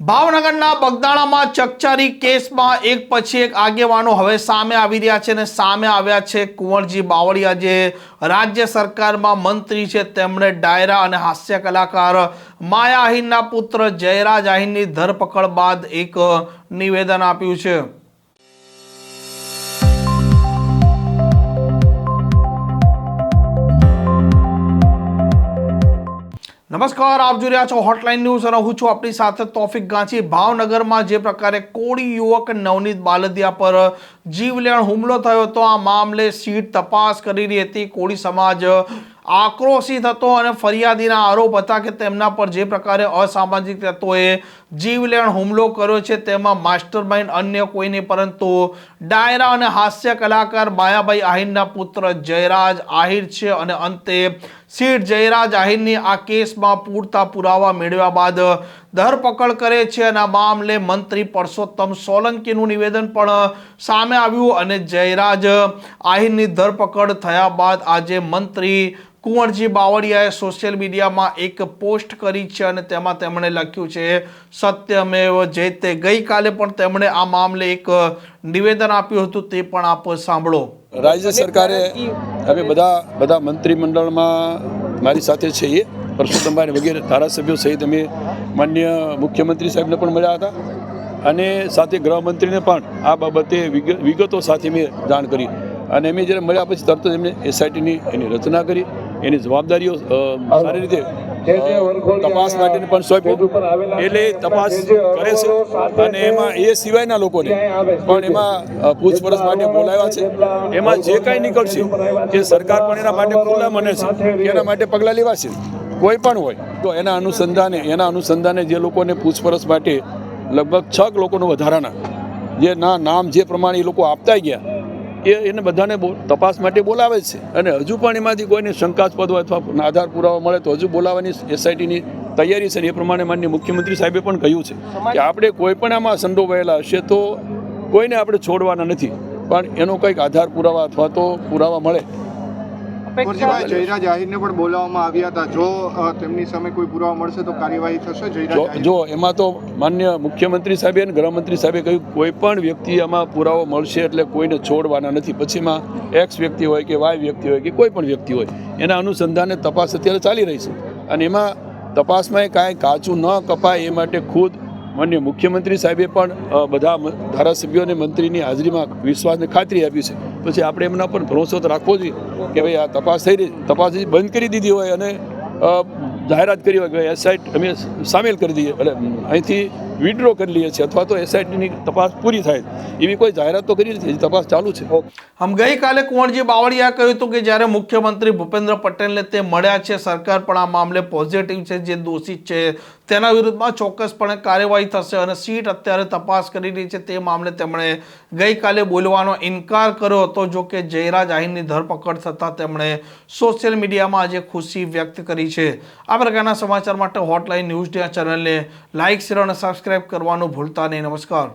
ભાવનગરના બગદાણામાં ચકચારી કેસમાં એક પછી એક આગેવાનો હવે સામે આવી રહ્યા છે અને સામે આવ્યા છે કુંવરજી બાવળિયા જે રાજ્ય સરકારમાં મંત્રી છે, તેમણે ડાયરા અને હાસ્ય કલાકાર માયા આહિરના પુત્ર જયરાજ આહિરની ધરપકડ બાદ એક નિવેદન આપ્યું છે. નમસ્કાર, આપ જોઈ રહ્યા છો હોટલાઇન ન્યૂઝ અને હું છું આપણી સાથે તોફિક ગાંચી ભાવનગરમાં જે પ્રકારે કોળી યુવક નવનીત બાલદિયા પર જીવલેણ હુમલો થયો હતો, આ મામલે સીટ તપાસ કરી રહી હતી. કોળી સમાજ આક્રોશિત હતો અને ફરિયાદીના આરોપ હતા કે તેમના પર જે પ્રકારે અસામાજિક તત્વોએ જીવલેણ હુમલો કર્યો છે, તેમાં માસ્ટર માઇન્ડ અન્ય કોઈ નહીં, પરંતુ ડાયરા અને હાસ્ય કલાકાર માયાભાઈ આહિરના પુત્ર જયરાજ આહિર છે અને અંતે સીટ જયરાજ આહિરની આ કેસમાં પૂરતા પુરાવા મેળવ્યા બાદ ધરપકડ કરે છે અને આ મામલે મંત્રી પરસોત્તમ સોલંકીનું નિવેદન પણ સામે આવ્યું અને જયરાજ આહિરની ધરપકડ થયા બાદ આજે મંત્રી કુંવરજી બાવળિયાએ સોશિયલ મીડિયામાં એક પોસ્ટ કરી છે અને તેમાં તેમણે લખ્યું છે, સત્યમેવ જયતે. ગઈકાલે પણ તેમણે આ મામલે એક નિવેદન આપ્યું હતું, તે પણ આપ સાંભળો. રાજ્ય સરકારે હવે બધા બધા મંત્રીમંડળમાં મારી સાથે છે એ પરસોત્તમભાઈ વગેરે ધારાસભ્યો સહિત અમે માન્ય મુખ્યમંત્રી સાહેબને પણ મળ્યા હતા. અને સાથે ગૃહમંત્રીને પણ આ બાબતે વિગતો સાથે મેં જાણ કરી. અને અમે જ્યારે મળ્યા પછી તરત જ એમને એસઆઈટીની એની રચના કરી. એની જવાબદારીઓ સારી રીતે તપાસ માટેની પણ સોંપ્યું એટલે તપાસ કરે છે. અને એમાં એ સિવાયના લોકોને પણ એમાં પૂછપરછ માટે બોલાવ્યા છે. એમાં જે કાંઈ નીકળશે એ સરકાર પણ એના માટે ખુલ્લા મને છે. એના માટે પગલાં લેવાશે કોઈ પણ હોય તો એના અનુસંધાને એના અનુસંધાને જે લોકોને પૂછપરછ માટે લગભગ છ લોકોનું વધારાના જે ના નામ જે પ્રમાણે એ લોકો આપતા ગયા એ એને બધાને તપાસ માટે બોલાવે છે. અને હજુ પણ એમાંથી કોઈને શંકાસ્પદ હોય અથવા આધાર પુરાવા મળે તો હજુ બોલાવવાની એસઆઈટીની તૈયારી છે એ પ્રમાણે માનનીય મુખ્યમંત્રી સાહેબે પણ કહ્યું છે કે આપણે કોઈ પણ આમાં સંડોવાયેલા હશે તો કોઈને આપણે છોડવાના નથી. પણ એનો કંઈક આધાર પુરાવા અથવા તો પુરાવા મળે કુરજીભાઈ જયરાજ આહિરને પણ બોલાવવામાં આવ્યા હતા. જો તેમની સામે કોઈ પુરાવા મળશે તો કાર્યવાહી થશે. જયરાજ જો જો એમાં તો માન્ય મુખ્યમંત્રી સાહેબે અને ગૃહમંત્રી સાહેબે કહ્યું કોઈ પણ વ્યક્તિ આમાં પુરાવો મળશે એટલે કોઈને છોડવાના નથી. પછીમાં એક્સ વ્યક્તિ હોય કે વાય વ્યક્તિ હોય કે કોઈ પણ વ્યક્તિ હોય એના અનુસંધાને તપાસ અત્યારે ચાલી રહી છે. અને એમાં તપાસમાં એ કાંઈ કાચું ન કપાય એ માટે ખુદ માન્ય મુખ્યમંત્રી સાહેબે પણ બધા ધારાસભ્યો અને મંત્રીની હાજરીમાં વિશ્વાસને ખાતરી આપી છે. પછી આપણે એમના પર ભરોસો રાખવો જોઈએ કે ભાઈ આ તપાસ થઈ રહી, તપાસ બંધ કરી દીધી હોય અને જાહેરાત કરી હોય કે એસઆઈટ અમે સામેલ કરી દઈએ. એટલે અહીંથી વિડ્રો કરી લઈએ છીએ અથવા તો એસઆઈટીની તપાસ પૂરી થાય. એવી કોઈ જાહેરાત તો કરી નથી તપાસ ચાલુ છે. આમ ગઈકાલે કુંવરજી બાવળિયા કહ્યું હતું કે જ્યારે મુખ્યમંત્રી ભૂપેન્દ્ર પટેલને તે મળ્યા છે, સરકાર પણ આ મામલે પોઝિટિવ છે, જે દોષિત છે. તેના વિરુદ્ધમાં ચોક્કસપણે કાર્યવાહી થશે અને સીટ અત્યારે તપાસ કરી રહી છે, તે મામલે તેમણે ગઈકાલે બોલવાનો ઇનકાર કર્યો હતો. જો કે જયરાજ આહિરની ધરપકડ થતાં તેમણે સોશિયલ મીડિયામાં આજે ખુશી વ્યક્ત કરી છે. આ પ્રકારના સમાચાર માટે હોટલાઇન ન્યૂઝ ચેનલને લાઇક શેર અને સબસ્ક્રાઇબ કરવાનું ભૂલતા નહીં. નમસ્કાર.